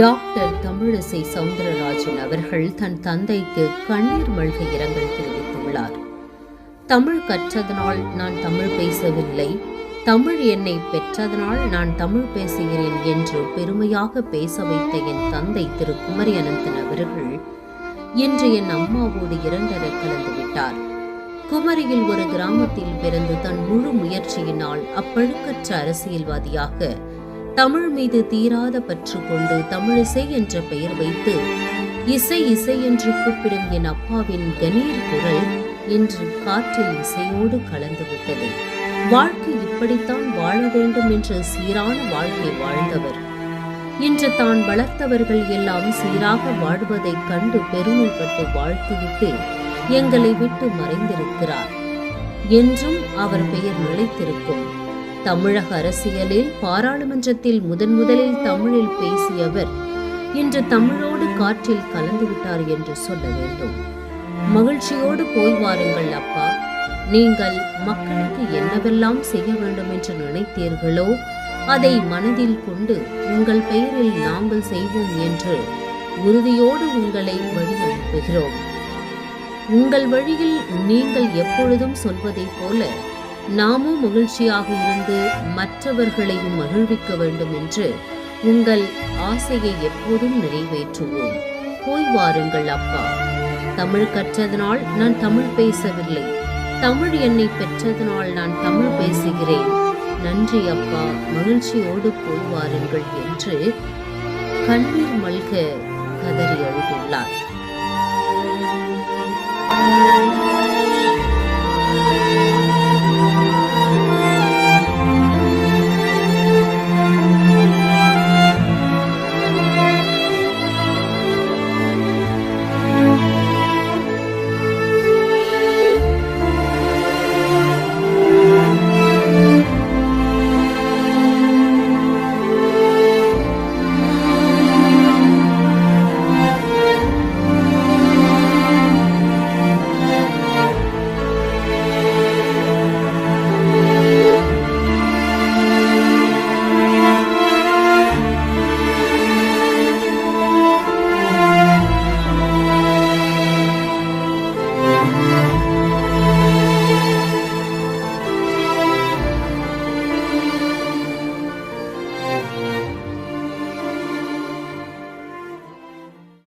Doctor Tamilisai Soundararajan அவர்கள் தன் தந்தைக்கு கண்ணீர் மல்க இரங்கல் தெரிவித்துள்ளார். தமிழ் கற்றதனால் நான் தமிழ் பேசவில்லை. தமிழ் என்னை பெற்றதனால் நான் தமிழ் பேசுகிறேன் என்று பெருமையாக பேச வைத்த என் தந்தை திரு. குமரி அனந்தன் அவர்கள் இன்று என் அம்மாவோடு இரண்டரை கலந்து விட்டார். குமரியில் ஒரு கிராமத்தில் பிறந்து தன் முழு முயற்சியினால் அப்பழுக்கற்ற அரசியல்வாதியாக தமிழ் மீது தீராத பற்று கொண்டு தமிழிசை என்ற பெயர் வைத்து இசை இசை என்று கூப்பிடும் என் அப்பாவின் கணீர் குரல் இன்று காற்றில் இசையோடு கலந்துவிட்டது வாழ்க்கை இப்படித்தான் வாழ வேண்டும் என்று சீரான வாழ்க்கை வாழ்ந்தவர். இன்று தான் வளர்த்தவர்கள் எல்லாம் சீராக வாழ்வதைக் கண்டு பெருமைப்பட்டு வாழ்த்துவிட்டு எங்களை விட்டு மறைந்திருக்கிறார். என்றும் அவர் பெயர் நிலைத்திருக்கும். தமிழக அரசியலில் பாராளுமன்றத்தில் முதன் முதலில் தமிழில் பேசியவர் இன்று தமிழோடு காற்றில் கலந்துவிட்டார் என்று சொல்ல வேண்டும். மகிழ்ச்சியோடு போய் வாருங்கள் அப்பா. நீங்கள் மக்களுக்கு என்னவெல்லாம் செய்ய வேண்டும் என்று நினைத்தீர்களோ அதை மனதில் கொண்டு உங்கள் பெயரில் நாங்கள் செய்வோம் என்று உறுதியோடு உங்களை வழி அனுப்புகிறோம் உங்கள் வழியில் நீங்கள் எப்பொழுதும் சொல்வதைப் போல நாமும் மகிழ்ச்சியாக இருந்து மற்றவர்களையும் மகிழ்விக்க வேண்டும் என்று உங்கள் ஆசையை எப்போதும் நிறைவேற்றுவோம். போய் வாருங்கள் அப்பா. தமிழ் கற்றதனால் நான் தமிழ் பேசவில்லை. தமிழ் என்னை பெற்றதனால் நான் தமிழ் பேசுகிறேன். நன்றி அப்பா. மகிழ்ச்சியோடு போய் வாருங்கள் என்று கண்ணீர் மல்க கதறி அழுதுள்ளார்.